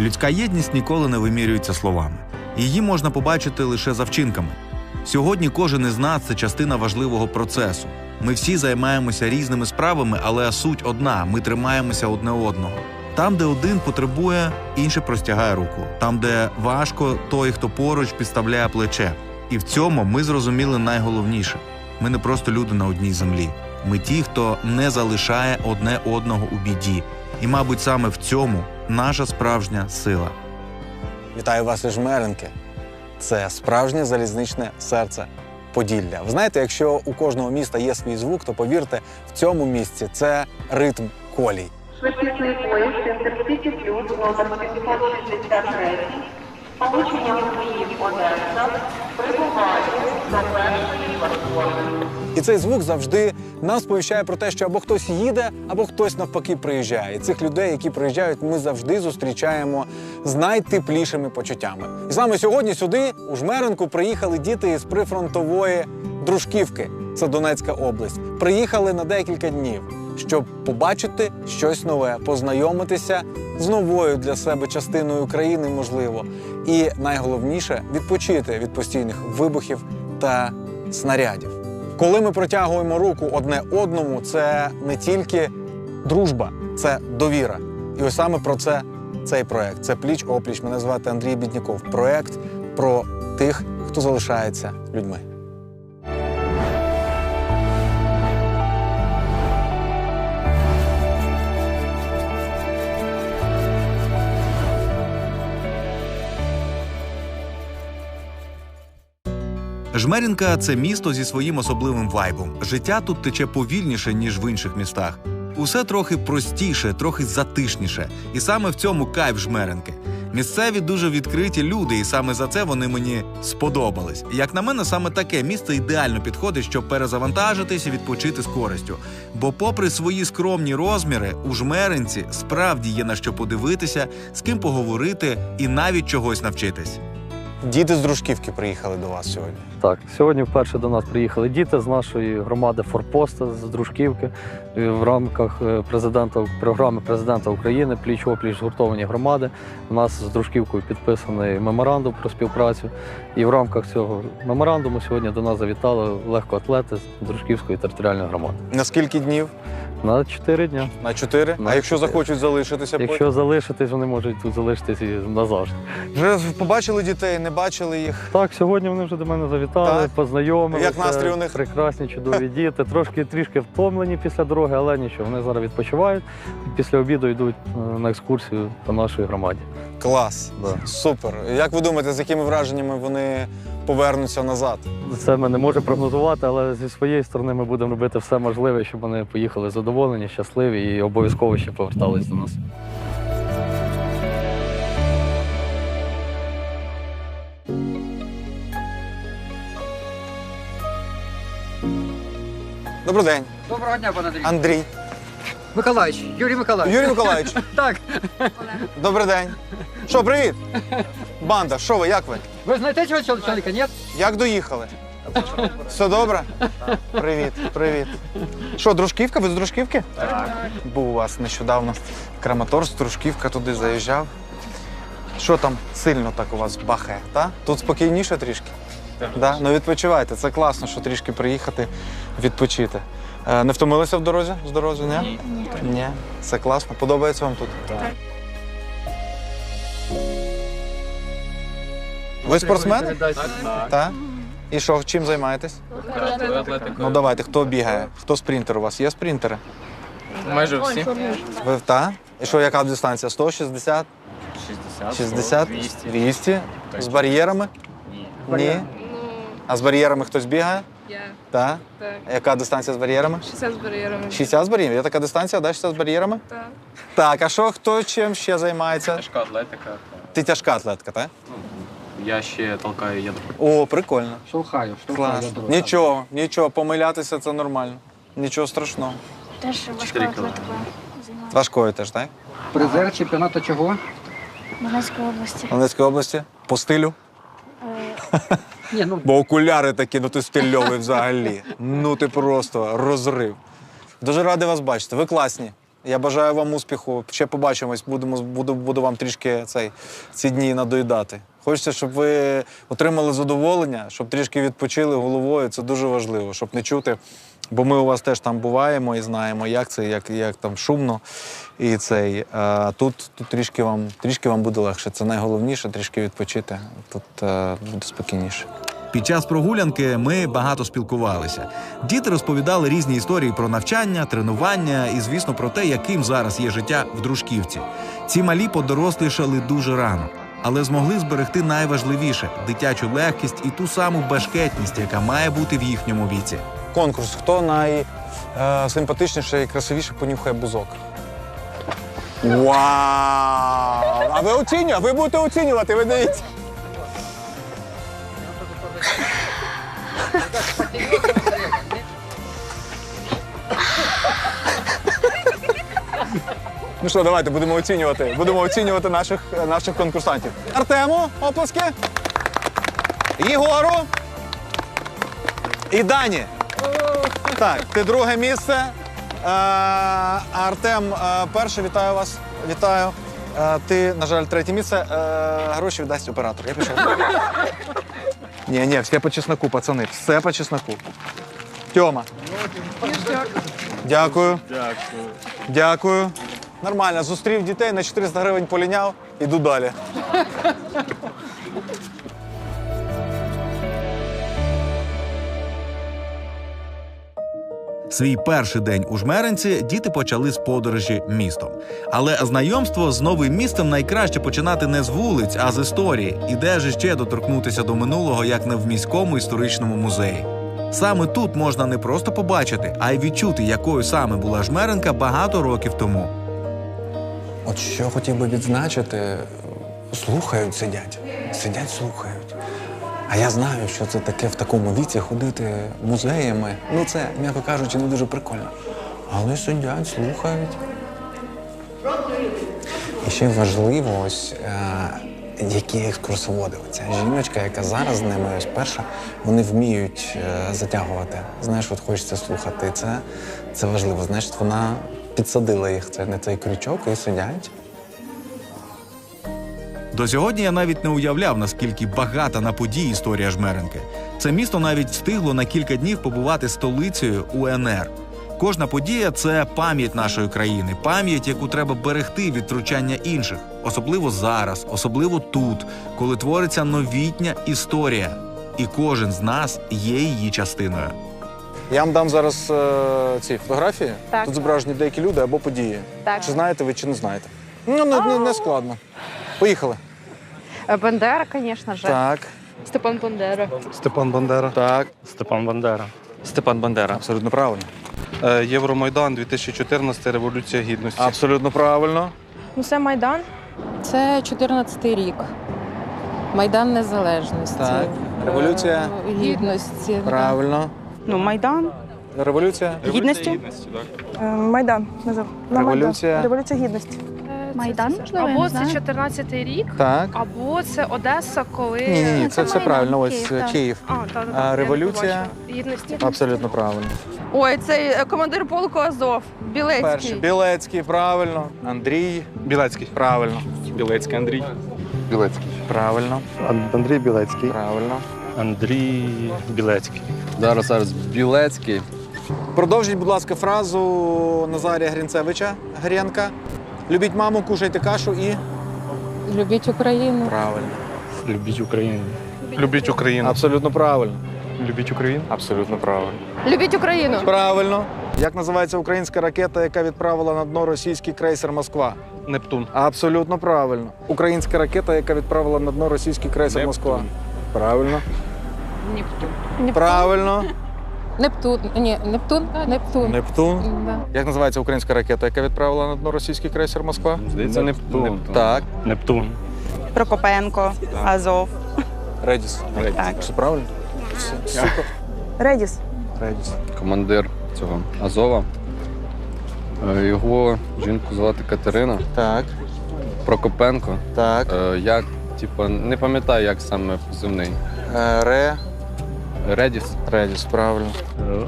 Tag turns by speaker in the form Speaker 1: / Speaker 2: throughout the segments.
Speaker 1: Людська єдність ніколи не вимірюється словами. Її можна побачити лише за вчинками. Сьогодні кожен із нас це частина важливого процесу. Ми всі займаємося різними справами, але суть одна: ми тримаємося одне одного. Там, де один потребує, інший простягає руку. Там, де важко, той, хто поруч, підставляє плече. І в цьому ми зрозуміли найголовніше: ми не просто люди на одній землі. Ми ті, хто не залишає одне одного у біді. І, мабуть, саме в цьому наша справжня сила.
Speaker 2: Вітаю вас із Жмеренки. Це справжнє залізничне серце Поділля. Ви знаєте, якщо у кожного міста є свій звук, то повірте, в цьому місці це ритм колій.
Speaker 3: Швидкісний поїзд Інтерсіті Плюс номер 563 з полученням Київ Одеса прибуває за першої платформи.
Speaker 2: І цей звук завжди нам сповіщає про те, що або хтось їде, або хтось навпаки приїжджає. І цих людей, які приїжджають, ми завжди зустрічаємо з найтеплішими почуттями. І саме сьогодні сюди, у Жмеренку, приїхали діти із прифронтової Дружківки, це Донецька область. Приїхали на декілька днів, щоб побачити щось нове, познайомитися з новою для себе частиною країни, можливо. І найголовніше відпочити від постійних вибухів та снарядів. Коли ми протягуємо руку одне одному, це не тільки дружба, це довіра. І ось саме про це цей проект. Це пліч опліч. Мене звати Андрій Бідняков. Проект про тих, хто залишається людьми.
Speaker 1: Жмерінка це місто зі своїм особливим вайбом. Життя тут тече повільніше, ніж в інших містах. Усе трохи простіше, трохи затишніше. І саме в цьому кайф жмеренки. Місцеві дуже відкриті люди, і саме за це вони мені сподобались. Як на мене, саме таке місце ідеально підходить, щоб перезавантажитись і відпочити з користю. Бо, попри свої скромні розміри, у жмеринці справді є на що подивитися, з ким поговорити і навіть чогось навчитись.
Speaker 2: Діти з дружківки приїхали до вас сьогодні.
Speaker 4: Так, сьогодні вперше до нас приїхали діти з нашої громади Форпоста з Дружківки в рамках е, президента програми президента України пліч опліч згуртовані громади. У нас з Дружківкою підписаний меморандум про співпрацю. І в рамках цього меморандуму сьогодні до нас завітали легкоатлети з Дружківської територіальної громади.
Speaker 2: На скільки днів?
Speaker 4: На чотири дня.
Speaker 2: На чотири?
Speaker 4: На
Speaker 2: а якщо
Speaker 4: чотири.
Speaker 2: захочуть залишитися,
Speaker 4: Якщо залишитись, вони можуть тут залишитись і назавжди.
Speaker 2: вже побачили дітей, не бачили їх.
Speaker 4: Так, сьогодні вони вже до мене завітали,
Speaker 2: Так.
Speaker 4: познайомилися.
Speaker 2: Як настрій у них?
Speaker 4: Прекрасні, чудові діти. Трошки трішки втомлені після дороги, але нічого. Вони зараз відпочивають. Після обіду йдуть е, на екскурсію по нашій громаді.
Speaker 2: Клас.
Speaker 4: Да.
Speaker 2: Супер. Як ви думаєте, з якими враженнями вони повернуться назад?
Speaker 4: Це ми не можемо прогнозувати, але зі своєї сторони ми будемо робити все можливе, щоб вони поїхали задоволені, щасливі і обов'язково ще повертались до нас.
Speaker 2: Добрий день,
Speaker 5: Доброго дня, пане Андрій.
Speaker 2: Андрій.
Speaker 5: Миколаївич, Юрій Миколаївич.
Speaker 2: Юрій Миколаївич,
Speaker 5: Так.
Speaker 2: добрий день. Що, привіт? Банда, що ви, як ви?
Speaker 5: Ви знаєте цього чоловіка, ні?
Speaker 2: Як доїхали? Все добре? Привіт, привіт. Що, дружківка? Ви з дружківки? Так. Був у вас нещодавно Краматорськ, дружківка туди заїжджав. Що там сильно так у вас бахе, та? Тут спокійніше трішки? Да? Ну відпочивайте, це класно, що трішки приїхати відпочити. Е, не втомилися в дорозі? З дорозі, ні? Ні. Ні. Це класно. Подобається вам тут? Так. Ви спортсмени? Так. І що, чим займаєтесь? Ну давайте, хто бігає? Хто спринтер у вас? Є спринтери?
Speaker 6: Майже всі.
Speaker 2: Ви та? І що, яка дистанція? 160?
Speaker 6: 60,
Speaker 2: 60?
Speaker 6: 200.
Speaker 2: 200? З бар'єрами? Ні. А з бар'єрами хтось бігає?
Speaker 7: Я
Speaker 2: Так.
Speaker 7: так.
Speaker 2: Яка дистанція з бар'єрами?
Speaker 7: 60 з бар'єрами.
Speaker 2: 60 з бар'єрами? Є така дистанція, да, 60 з бар'єрами?
Speaker 7: Так.
Speaker 2: Так, а що хто чим ще займається?
Speaker 6: Тяжка атлетика.
Speaker 2: Ти тяжка атлетка, так?
Speaker 6: Я ще толкаю ядро.
Speaker 2: О, прикольно.
Speaker 5: Штовхаю, штовхаю.
Speaker 2: Клас.
Speaker 5: ядро.
Speaker 2: Нічого, нічого, помилятися це нормально. Нічого страшного.
Speaker 8: Теж важкою
Speaker 6: Чотири
Speaker 8: атлетикою.
Speaker 2: Важкою теж, так?
Speaker 5: Призер чемпіонату чого?
Speaker 8: Донецької області.
Speaker 2: Донецької області? По стилю?
Speaker 5: Ні, ну
Speaker 2: Бо окуляри такі, ну ти стильовий взагалі. Ну ти просто розрив. Дуже радий вас бачити. Ви класні. Я бажаю вам успіху. Ще побачимось. Будемо буду, буду вам трішки цей ці дні надоїдати. Хочеться, щоб ви отримали задоволення, щоб трішки відпочили головою. Це дуже важливо, щоб не чути. Бо ми у вас теж там буваємо і знаємо, як це, як, як там шумно. І цей а тут, тут трішки вам трішки вам буде легше. Це найголовніше, трішки відпочити. Тут е, буде спокійніше.
Speaker 1: Під час прогулянки ми багато спілкувалися. Діти розповідали різні історії про навчання, тренування і, звісно, про те, яким зараз є життя в дружківці. Ці малі подорослішали дуже рано, але змогли зберегти найважливіше дитячу легкість і ту саму бешкетність, яка має бути в їхньому віці.
Speaker 2: Конкурс. Хто найсимпатичніше і красивіше понюхає бузок? Вау! А ви оцінюєте? Ви будете оцінювати, ви дивіться. Ну що, давайте будемо оцінювати. Будемо оцінювати наших, наших конкурсантів. Артему, оплески. Єгору. І Дані. Так, ти друге місце. Е, Артем, е, перше, вітаю вас. Вітаю. Е, ти, на жаль, третє місце. Гроші віддасть оператор. Я пішов. Ні, ні, все по чесноку, пацани. Все по чесноку. Тьома. Дякую. Дякую. Дякую. Нормально, зустрів дітей на 400 гривень поліняв, іду далі.
Speaker 1: Свій перший день у жмеренці діти почали з подорожі містом. Але знайомство з новим містом найкраще починати не з вулиць, а з історії. І де ж ще доторкнутися до минулого, як не в міському історичному музеї. Саме тут можна не просто побачити, а й відчути, якою саме була жмеренка багато років тому.
Speaker 2: От що хотів би відзначити, слухають, сидять. Сидять, слухають. А я знаю, що це таке в такому віці ходити музеями. Ну, це, м'яко кажучи, не дуже прикольно. Але сидять, слухають. І ще важливо, ось е, які екскурсоводи. Ця жіночка, яка зараз з ними ось перша, вони вміють е, затягувати. Знаєш, от хочеться слухати. Це, це важливо. Значить, вона підсадила їх це на цей крючок і сидять.
Speaker 1: До сьогодні я навіть не уявляв, наскільки багата на події історія жмеренки. Це місто навіть встигло на кілька днів побувати столицею УНР. Кожна подія це пам'ять нашої країни, пам'ять, яку треба берегти від втручання інших, особливо зараз, особливо тут, коли твориться новітня історія, і кожен з нас є її частиною.
Speaker 2: Я вам дам зараз е, ці фотографії.
Speaker 7: Так.
Speaker 2: Тут зображені деякі люди або події.
Speaker 7: Так.
Speaker 2: Чи знаєте ви, чи не знаєте? Ну, не, не, не складно. Поїхали.
Speaker 7: Бендера, звісно ж.
Speaker 2: Так.
Speaker 7: Степан Бандера.
Speaker 2: Степан Бандера. Так.
Speaker 9: Степан Бандера.
Speaker 6: Степан Бандера.
Speaker 2: Абсолютно правильно.
Speaker 9: Е, Євромайдан 2014 Революція Гідності.
Speaker 2: Абсолютно правильно.
Speaker 7: Ну, це Майдан.
Speaker 10: Це 14-й рік. Майдан Незалежності.
Speaker 2: Так. Революція.
Speaker 10: Е, Гідності.
Speaker 2: Правильно.
Speaker 7: Ну, Майдан.
Speaker 2: Революція.
Speaker 7: Гідності. Майдан. Назов.
Speaker 2: Революція.
Speaker 7: Революція гідності.
Speaker 8: Майдан, можливо, я не
Speaker 11: Або
Speaker 8: знаю.
Speaker 11: це 14-й рік,
Speaker 2: Так.
Speaker 11: або це Одеса, коли.
Speaker 2: Ні, ні, ні, це
Speaker 8: це
Speaker 2: все
Speaker 8: Майдан,
Speaker 2: правильно. Ось
Speaker 8: Київ, так.
Speaker 2: Київ.
Speaker 11: А, та, та, та,
Speaker 2: революція?
Speaker 11: Я не побачила. Гідності.
Speaker 2: Абсолютно правильно.
Speaker 7: Ой, цей е, командир полку Азов. Білецький.
Speaker 2: Перший. Білецький, правильно. Андрій.
Speaker 9: Білецький.
Speaker 2: Правильно.
Speaker 6: Білецький Андрій. Білецький.
Speaker 2: Правильно.
Speaker 9: Андрій Білецький.
Speaker 2: Правильно.
Speaker 9: Андрій Білецький.
Speaker 6: Зараз зараз Білецький.
Speaker 2: Продовжіть, будь ласка, фразу Назарія Грінцевича Гренка. Любіть маму, кушайте кашу і.
Speaker 10: Любіть Україну.
Speaker 2: Правильно.
Speaker 9: Любіть Україну. Любіть Україну.
Speaker 2: Абсолютно правильно.
Speaker 9: Любіть Україну.
Speaker 2: Абсолютно правильно.
Speaker 7: Любіть Україну.
Speaker 2: Правильно. Як називається українська ракета, яка відправила на дно російський крейсер Москва?
Speaker 9: Нептун.
Speaker 2: Абсолютно правильно. Українська ракета, яка відправила на дно російський крейсер Москва. Правильно.
Speaker 7: Нептун.
Speaker 2: Правильно.
Speaker 10: Нептун. Ні, Нептун? Нептун.
Speaker 2: Нептун.
Speaker 10: Да.
Speaker 2: Як називається українська ракета, яка відправила на дно російський крейсер Москва?
Speaker 9: Здається, Нептун.
Speaker 2: Так.
Speaker 9: Нептун.
Speaker 7: Прокопенко. Азов.
Speaker 2: Редіс.
Speaker 7: Так.
Speaker 2: Все правильно? Все. Супер.
Speaker 7: Редіс.
Speaker 2: Редіс.
Speaker 6: Командир цього Азова. Е, Його жінку звати Катерина
Speaker 2: Так.
Speaker 6: Прокопенко.
Speaker 2: Так.
Speaker 6: Е, Як, типа, не пам'ятаю, як саме позивний.
Speaker 2: Е, Ре.
Speaker 6: Редіс.
Speaker 2: Редіс, правильно.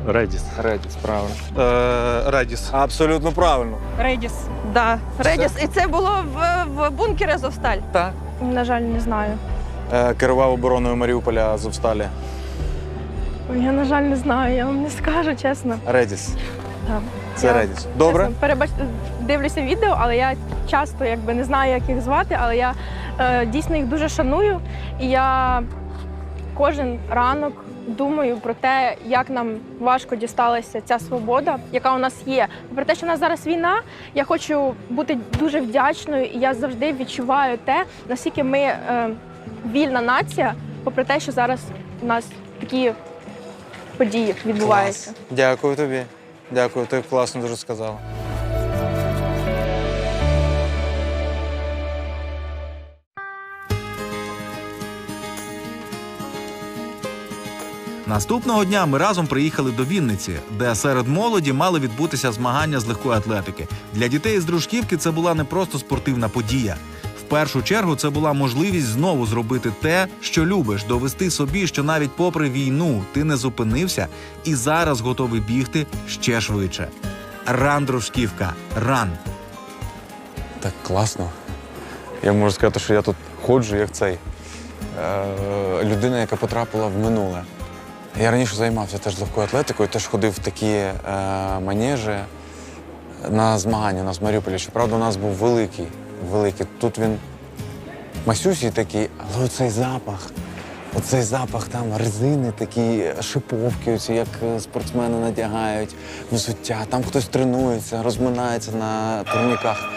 Speaker 9: Редіс.
Speaker 2: Редіс, правильно.
Speaker 9: Е, Редіс.
Speaker 2: Абсолютно правильно.
Speaker 7: Редіс. Да, Редіс. І це було в, в бункері Азовсталь.
Speaker 2: Так.
Speaker 11: На жаль, не знаю.
Speaker 2: Е, керував обороною Маріуполя Азовсталі.
Speaker 11: Я, на жаль, не знаю, я вам не скажу, чесно.
Speaker 2: Редіс.
Speaker 11: Так.
Speaker 2: Це
Speaker 11: Я,
Speaker 2: Редіс. Добре?
Speaker 11: Чесно, перебач... дивлюся відео, але я часто якби не знаю, як їх звати, але я е, дійсно їх дуже шаную. І я кожен ранок думаю про те, як нам важко дісталася ця свобода, яка у нас є. Про те, що у нас зараз війна, я хочу бути дуже вдячною, і я завжди відчуваю те, наскільки ми е, вільна нація, попри те, що зараз у нас такі події відбуваються.
Speaker 2: Клас. Дякую тобі. Дякую, ти класно дуже сказала.
Speaker 1: Наступного дня ми разом приїхали до Вінниці, де серед молоді мали відбутися змагання з легкої атлетики. Для дітей з дружківки це була не просто спортивна подія. В першу чергу це була можливість знову зробити те, що любиш, довести собі, що навіть попри війну ти не зупинився і зараз готовий бігти ще швидше. Ран дружківка, ран.
Speaker 2: Так класно. Я можу сказати, що я тут ходжу, як цей. Е, людина, яка потрапила в минуле. Я раніше займався теж легкою атлетикою, теж ходив в такі е, манежі на змагання у нас в Маріуполі. Щоправда, у нас був великий, великий. Тут він масюсій такий, але оцей запах. Оцей запах там резини, такі шиповки, оці, як е, спортсмени надягають, взуття. Там хтось тренується, розминається на турніках.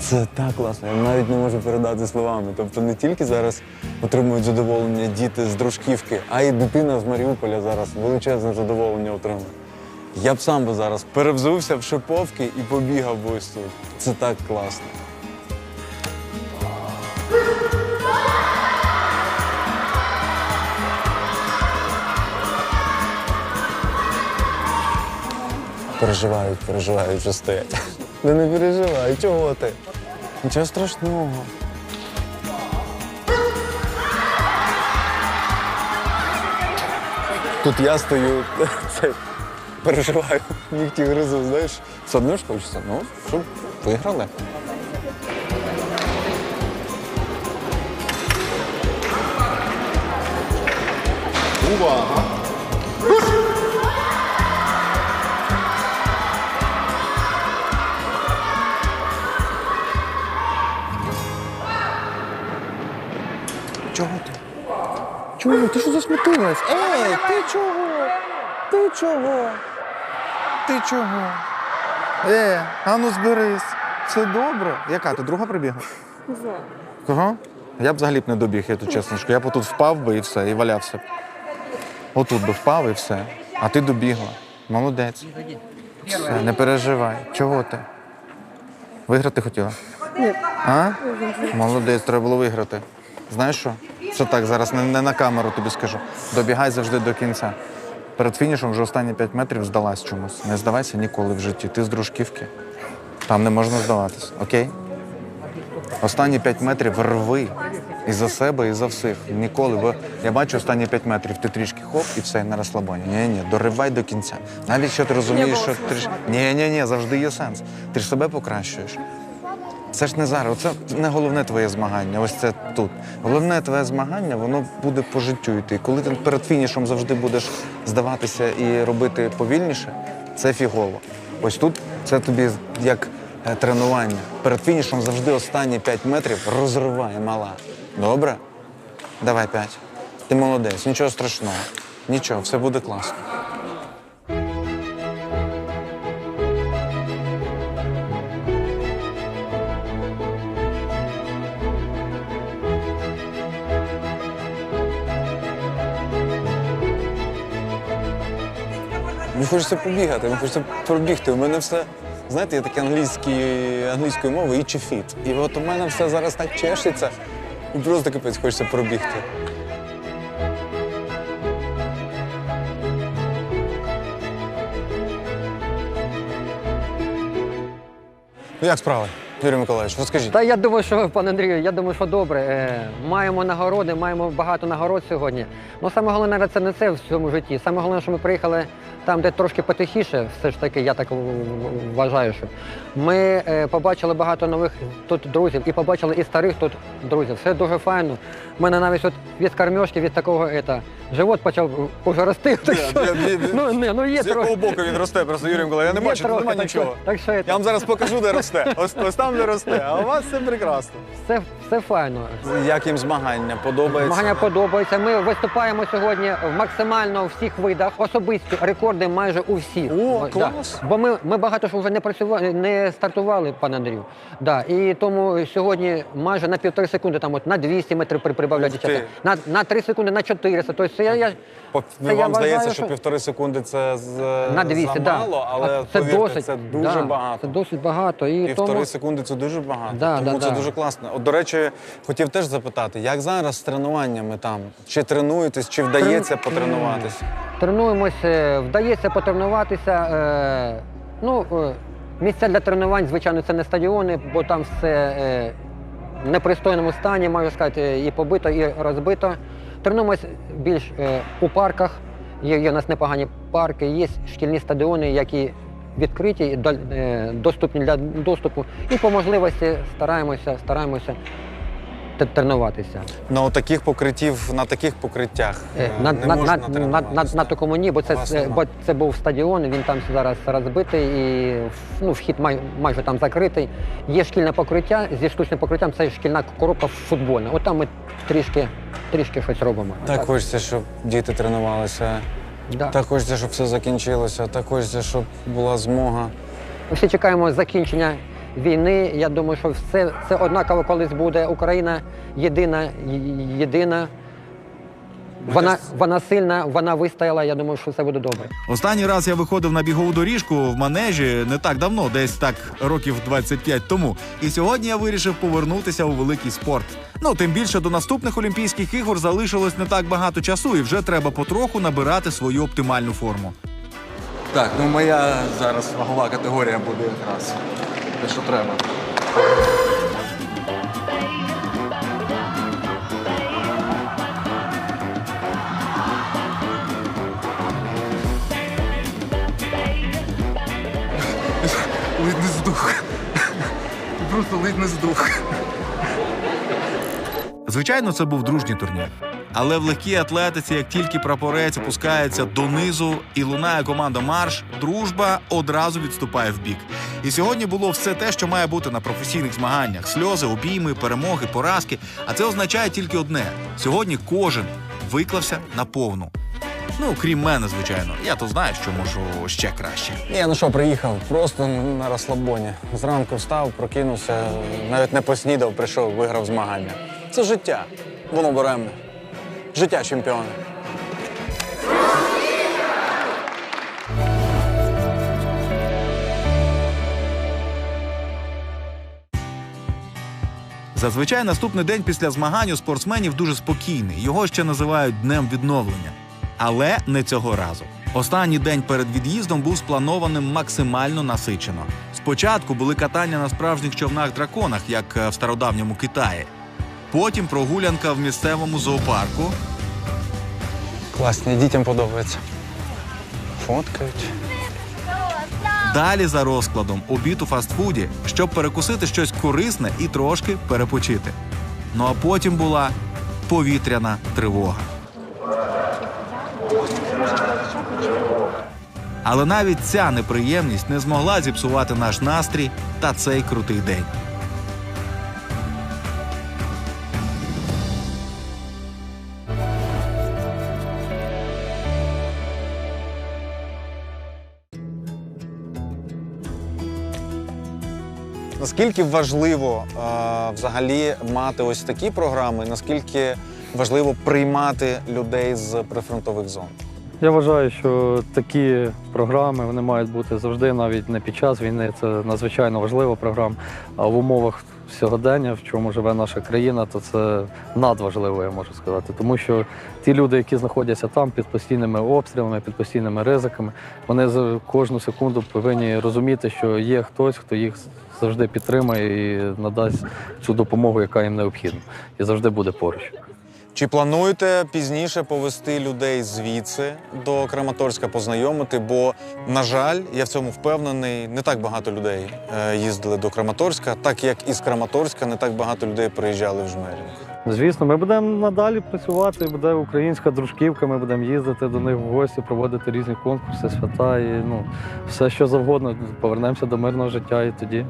Speaker 2: Це так класно, я навіть не можу передати словами. Тобто не тільки зараз отримують задоволення діти з дружківки, а й дитина з Маріуполя зараз величезне задоволення отримує. Я б сам би зараз перевзувся в шиповки і побігав ось тут. Це так класно. Переживають, переживають, вже стоять. Ну не переживай, чого ти? Нічого страшного. Тут я стою, це, переживаю, нігті гризу, знаєш. Все ж хочеться, ну, щоб виграли. Чого Чого? Ти що засмутилась? Ей, ти чого? Ти чого? Ти чого? Е, а ну зберись. Все добре. Яка ти друга прибігла? Кого? Я б взагалі б не добіг, я тут чесно. Я б тут впав би і все, і валявся б. Отут би впав і все. А ти добігла. Молодець. Все, не переживай. Чого ти? Виграти хотіла? Ні. А? Молодець, треба було виграти. Знаєш що? Це так, зараз не, не на камеру тобі скажу. Добігай завжди до кінця. Перед фінішем вже останні 5 метрів здалась чомусь. Не здавайся ніколи в житті. Ти з дружківки. Там не можна здаватись, окей? Останні 5 метрів рви і за себе, і за всіх. Ніколи. Бо я бачу останні 5 метрів, ти трішки хоп і все, і на розслабоні. Ні, ні, доривай до кінця. Навіть якщо ти розумієш, що ти ж. Ні, ні, ні, завжди є сенс. Ти ж себе покращуєш. Це ж не зараз, це не головне твоє змагання. Ось це тут. Головне твоє змагання, воно буде по життю йти. І Коли ти перед фінішем завжди будеш здаватися і робити повільніше, це фігово. Ось тут це тобі як е, тренування. Перед фінішем завжди останні 5 метрів розриває мала. Добре? Давай 5. Ти молодець, нічого страшного. Нічого, все буде класно. Мені хочеться побігати, мені хочеться пробігти. У мене все, знаєте, є таке англійські, англійською мовою і фіт. І от у мене все зараз так чешеться. І просто капець хочеться пробігти. Ну як справи? Юрій Миколаївич, розкажіть.
Speaker 5: Та я думаю, що пане Андрію, я думаю, що добре. Е, Маємо нагороди, маємо багато нагород сьогодні. Ну саме головне це не це в цьому житті. Саме головне, що ми приїхали там, де трошки потихіше, все ж таки, я так вважаю, що ми е, побачили багато нових тут друзів і побачили і старих тут друзів. Все дуже файно. У мене навіть от від кормежки, від такого ета, живот почав уже рости. Так що, ну, не, ну є
Speaker 2: З якого
Speaker 5: трохи.
Speaker 2: боку він росте? Просто Юрій Миколаївич, я не
Speaker 5: Є
Speaker 2: бачу, тут
Speaker 5: трохи,
Speaker 2: немає
Speaker 5: так що-
Speaker 2: нічого.
Speaker 5: Так що
Speaker 2: Я вам зараз покажу, де росте. Ось, ось там не росте, а у вас все прекрасно.
Speaker 5: все, все файно.
Speaker 2: Як їм змагання? Подобається?
Speaker 5: Змагання подобається. Ми виступаємо сьогодні в максимально всіх видах. Особисті рекорди майже у всіх.
Speaker 2: О,
Speaker 5: Да.
Speaker 2: клас!
Speaker 5: Бо ми, ми багато що вже не працювали, не стартували, пане Андрію. Да. І тому сьогодні майже на півтори секунди, там от на 200 метрів при- прибавляють
Speaker 2: Ух ти.
Speaker 5: дівчата. На, на 3 секунди, на 400. Тобто я, я
Speaker 2: По-
Speaker 5: Це я
Speaker 2: Вам здається,
Speaker 5: вважаю,
Speaker 2: що
Speaker 5: що-
Speaker 2: півтори секунди це з,
Speaker 5: на 200,
Speaker 2: замало,
Speaker 5: да.
Speaker 2: але
Speaker 5: А це
Speaker 2: повірте,
Speaker 5: досить,
Speaker 2: це дуже
Speaker 5: да,
Speaker 2: багато.
Speaker 5: Це досить багато. І
Speaker 2: Півтори
Speaker 5: тому...
Speaker 2: секунди це дуже багато.
Speaker 5: Да,
Speaker 2: тому
Speaker 5: да,
Speaker 2: це
Speaker 5: да.
Speaker 2: дуже класно. От, до речі, хотів теж запитати, як зараз з тренуваннями там? Чи тренуєтесь, чи вдається потренуватися?
Speaker 5: Тренуємося, вдається потренуватися. Е, ну, е, місця для тренувань, звичайно, це не стадіони, бо там все е, в непристойному стані, можу сказати, і побито, і розбито. Тренуємося більш е, у парках. Є, є у нас непогані парки, є шкільні стадіони, які відкриті, і е, доступні для доступу. І по можливості стараємося, стараємося тренуватися.
Speaker 2: На таких покриттів, на таких покриттях
Speaker 5: Е,
Speaker 2: е,
Speaker 5: На,
Speaker 2: не
Speaker 5: на,
Speaker 2: можна
Speaker 5: на, на,
Speaker 2: тренуватися.
Speaker 5: на, такому ні, бо це,
Speaker 2: Вас
Speaker 5: бо це був стадіон, він там зараз розбитий і ну, вхід май, майже там закритий. Є шкільне покриття зі штучним покриттям, це шкільна коробка футбольна. От там ми трішки, трішки щось робимо.
Speaker 2: Так хочеться, щоб діти тренувалися.
Speaker 5: Да.
Speaker 2: Так хочеться, щоб все закінчилося. Так хочеться, щоб була змога.
Speaker 5: Ми всі чекаємо закінчення війни. Я думаю, що все, все однаково колись буде. Україна єдина, єдина. Вона, вона сильна, вона вистояла. Я думаю, що все буде добре.
Speaker 1: Останній раз я виходив на бігову доріжку в манежі не так давно, десь так років 25 тому. І сьогодні я вирішив повернутися у великий спорт. Ну тим більше до наступних Олімпійських ігор залишилось не так багато часу, і вже треба потроху набирати свою оптимальну форму.
Speaker 12: Так, ну моя зараз вагова категорія буде якраз. Те, що треба. Ледь не здух. Просто ледь не здух.
Speaker 1: Звичайно, це був дружній турнір. Але в легкій атлетиці, як тільки прапорець опускається донизу і лунає команда марш, дружба одразу відступає в бік. І сьогодні було все те, що має бути на професійних змаганнях: сльози, обійми, перемоги, поразки. А це означає тільки одне: сьогодні кожен виклався на повну. Ну, крім мене, звичайно. Я то знаю, що можу ще краще.
Speaker 2: Ні, ну що, приїхав просто на розслабоні. Зранку встав, прокинувся, навіть не поснідав, прийшов, виграв змагання. Це життя. Воно береме. Життя чемпіона.
Speaker 1: Зазвичай наступний день після змагань у спортсменів дуже спокійний. Його ще називають днем відновлення. Але не цього разу. Останній день перед від'їздом був спланованим максимально насичено. Спочатку були катання на справжніх човнах драконах, як е, в стародавньому Китаї. Потім прогулянка в місцевому зоопарку.
Speaker 2: Класні, дітям подобається. Фоткають.
Speaker 1: Далі за розкладом обід у фастфуді, щоб перекусити щось корисне і трошки перепочити. Ну а потім була повітряна тривога. Але навіть ця неприємність не змогла зіпсувати наш настрій та цей крутий день.
Speaker 2: Наскільки важливо е, взагалі мати ось такі програми, наскільки важливо приймати людей з прифронтових зон?
Speaker 4: Я вважаю, що такі програми вони мають бути завжди, навіть не під час війни. Це надзвичайно важлива програма. А в умовах сьогодення, в чому живе наша країна, то це надважливо, я можу сказати. Тому що ті люди, які знаходяться там під постійними обстрілами, під постійними ризиками, вони за кожну секунду повинні розуміти, що є хтось, хто їх завжди підтримає і надасть цю допомогу, яка їм необхідна, і завжди буде поруч.
Speaker 2: Чи плануєте пізніше повести людей звідси до Краматорська, познайомити? Бо, на жаль, я в цьому впевнений, не так багато людей е, їздили до Краматорська, так як із Краматорська не так багато людей приїжджали в Жмеринг.
Speaker 4: Звісно, ми будемо надалі працювати. Буде українська дружківка. Ми будемо їздити до них в гості, проводити різні конкурси, свята і ну все, що завгодно. Повернемося до мирного життя і тоді.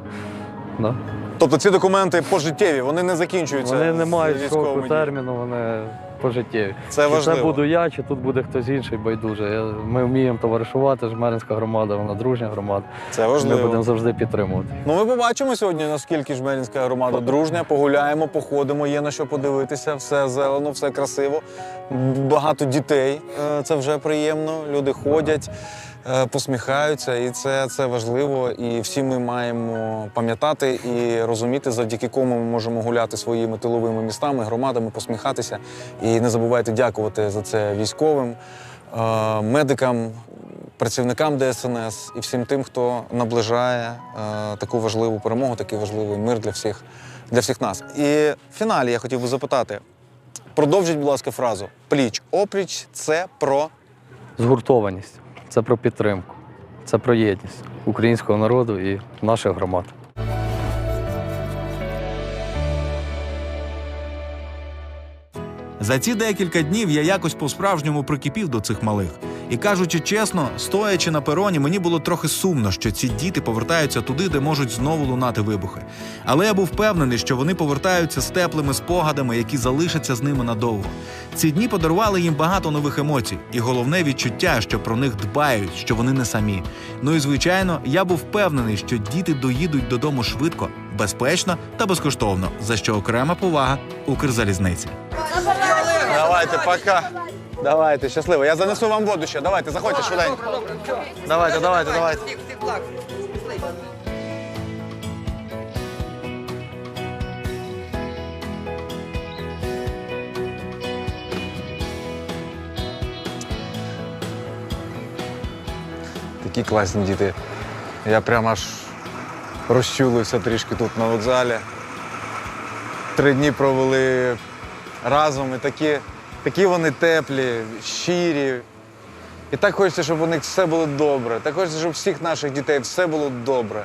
Speaker 4: Да.
Speaker 2: Тобто ці документи пожиттєві, вони не закінчуються.
Speaker 4: Вони не мають
Speaker 2: військовими діями.
Speaker 4: терміну, вони пожиттєві.
Speaker 2: Це
Speaker 4: Чи
Speaker 2: важливо.
Speaker 4: це буду я, чи тут буде хтось інший байдуже. Я- Ми вміємо товаришувати. Жмеринська громада, вона дружня громада.
Speaker 2: Це
Speaker 4: Ми
Speaker 2: важливо.
Speaker 4: будемо завжди підтримувати.
Speaker 2: Ну, ми побачимо сьогодні, наскільки жмеринська громада дружня. Погуляємо, походимо, є на що подивитися. Все зелено, все красиво. Багато дітей. е, Це вже приємно. Люди ходять, посміхаються, і це, це важливо. І всі ми маємо пам'ятати і розуміти, завдяки кому ми можемо гуляти своїми тиловими містами, громадами, посміхатися. І не забувайте дякувати за це військовим, е, медикам, працівникам ДСНС і всім тим, хто наближає е, таку важливу перемогу, такий важливий мир для всіх, для всіх нас. І в фіналі я хотів би запитати: продовжіть, будь ласка, фразу пліч опліч це про
Speaker 4: Згуртованість це про підтримку, це про єдність українського народу і наших громад.
Speaker 1: За ці декілька днів я якось по-справжньому прикипів до цих малих. І кажучи чесно, стоячи на пероні, мені було трохи сумно, що ці діти повертаються туди, де можуть знову лунати вибухи. Але я був впевнений, що вони повертаються з теплими спогадами, які залишаться з ними надовго. Ці дні подарували їм багато нових емоцій, і головне відчуття, що про них дбають, що вони не самі. Ну і звичайно, я був впевнений, що діти доїдуть додому швидко, безпечно та безкоштовно, за що окрема повага Укрзалізниці.
Speaker 2: Давайте, пока. Давайте, щасливо. Я занесу вам воду ще. Давайте, заходьте швиденько. Давайте, давайте, давайте. Такі класні діти. Я прямо аж розчулився трішки тут на вокзалі. Три дні провели разом і такі, такі вони теплі, щирі. І так хочеться, щоб у них все було добре. Так хочеться, щоб всіх наших дітей все було добре.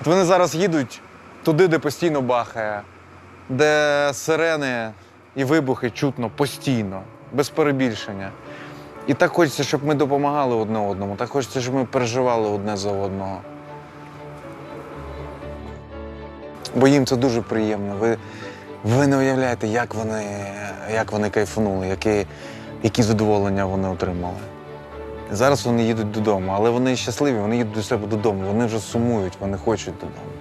Speaker 2: От вони зараз їдуть туди, де постійно бахає, де сирени і вибухи чутно постійно, без перебільшення. І так хочеться, щоб ми допомагали одне одному, так хочеться, щоб ми переживали одне за одного. Бо їм це дуже приємно. Ви, ви не уявляєте, як вони, як вони кайфанули, які, які задоволення вони отримали. Зараз вони їдуть додому, але вони щасливі, вони їдуть до себе додому, вони вже сумують, вони хочуть додому.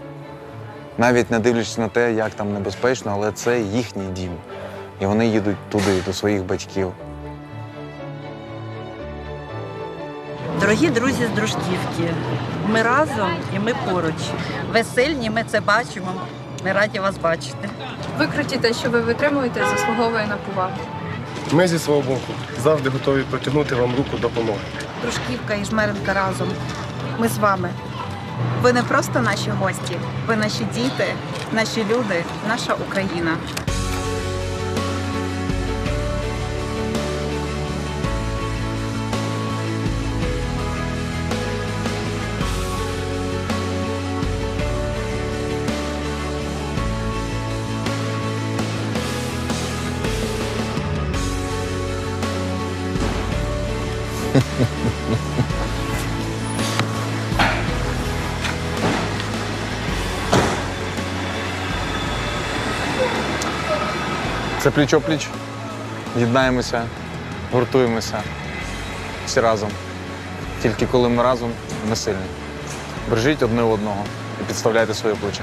Speaker 2: Навіть не дивлячись на те, як там небезпечно, але це їхній дім. І вони їдуть туди, до своїх батьків.
Speaker 13: Дорогі друзі з дружківки, ми разом і ми поруч. Ви сильні, ми це бачимо. Ми раді вас бачити.
Speaker 14: Викруті те, що ви витримуєте, заслуговує на повагу.
Speaker 15: Ми зі свого боку завжди готові протягнути вам руку допомоги.
Speaker 16: Дружківка і Жмеренка разом. Ми з вами. Ви не просто наші гості, ви наші діти, наші люди, наша Україна.
Speaker 2: Це пліч-опліч. Єднаємося, гуртуємося всі разом. Тільки коли ми разом, ми сильні. Бережіть одне одного і підставляйте своє плече.